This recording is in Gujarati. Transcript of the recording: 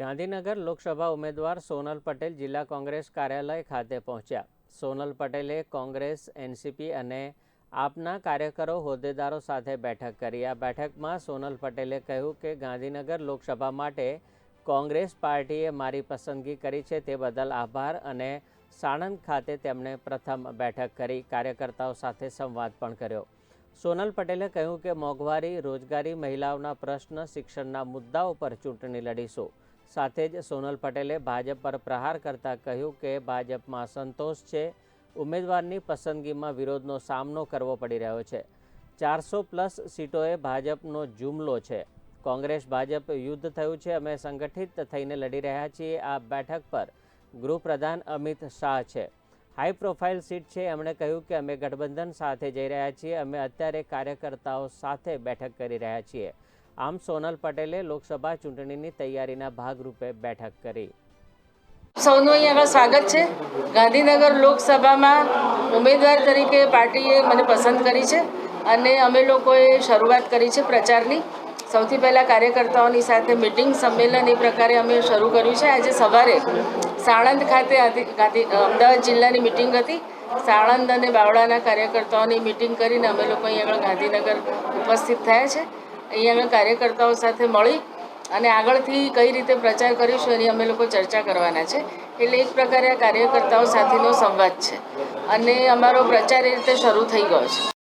ગાંધીનગર લોકસભા ઉમેદવાર સોનલ પટેલ જિલ્લા કોંગ્રેસ કાર્યાલય ખાતે પહોંચ્યા. સોનલ પટેલે કોંગ્રેસ, એનસીપી અને આપના કાર્યકરો હોદ્દેદારો સાથે બેઠક કરી. આ બેઠકમાં સોનલ પટેલે કહ્યું કે ગાંધીનગર લોકસભા માટે કોંગ્રેસ પાર્ટીએ મારી પસંદગી કરી છે તે બદલ આભાર અને સાણંદ ખાતે તેમણે પ્રથમ બેઠક કરી. કાર્યકર્તાઓ સાથે સંવાદ પણ કર્યો. સોનલ પટેલે કહ્યું કે મોંઘવારી, રોજગારી, મહિલાઓના પ્રશ્ન, શિક્ષણના મુદ્દાઓ પર ચૂંટણી લડીશું. સાથે જ સોનલ પટેલે ભાજપ પર પ્રહાર કરતા કહ્યું કે ભાજપમાં સંતોષ છે. ઉમેદવારની પસંદગીમાં વિરોધનો સામનો કરવો પડી રહ્યો છે. ચારસો પ્લસ સીટોએ ભાજપનો જુમલો છે. કોંગ્રેસ ભાજપ યુદ્ધ થયું છે. અમે સંગઠિત થઈને લડી રહ્યા છીએ. આ બેઠક પર ગૃહપ્રધાન અમિત શાહ છે. હાઈ પ્રોફાઇલ સીટ છે. એમણે કહ્યું કે અમે ગઠબંધન સાથે જઈ રહ્યા છીએ. અમે અત્યારે કાર્યકર્તાઓ સાથે બેઠક કરી રહ્યા છીએ. આમ સોનલ પટેલે લોકસભા ચૂંટણીની તૈયારીના ભાગરૂપે બેઠક કરી. સૌનું અહીં આગળ સ્વાગત છે. ગાંધીનગર લોકસભામાં ઉમેદવાર તરીકે પાર્ટીએ મને પસંદ કરી છે અને અમે લોકોએ શરૂઆત કરી છે પ્રચારની. સૌથી પહેલાં કાર્યકર્તાઓની સાથે મિટિંગ સંમેલન એ પ્રકારે અમે શરૂ કર્યું છે. આજે સવારે સાણંદ ખાતે અમદાવાદ જિલ્લાની મિટિંગ હતી. સાણંદ અને બાવળાના કાર્યકર્તાઓની મિટિંગ કરીને અમે લોકો અહીં આગળ ગાંધીનગર ઉપસ્થિત થયા છે. અહીં આગળ કાર્યકર્તાઓ સાથે મળી અને આગળથી કઈ રીતે પ્રચાર કરીશું એની અમે લોકો ચર્ચા કરવાના છે. એટલે એક પ્રકારે આ કાર્યકર્તાઓ સાથેનો સંવાદ છે. અને અમારો પ્રચાર એ રીતે શરૂ થઈ ગયો છે.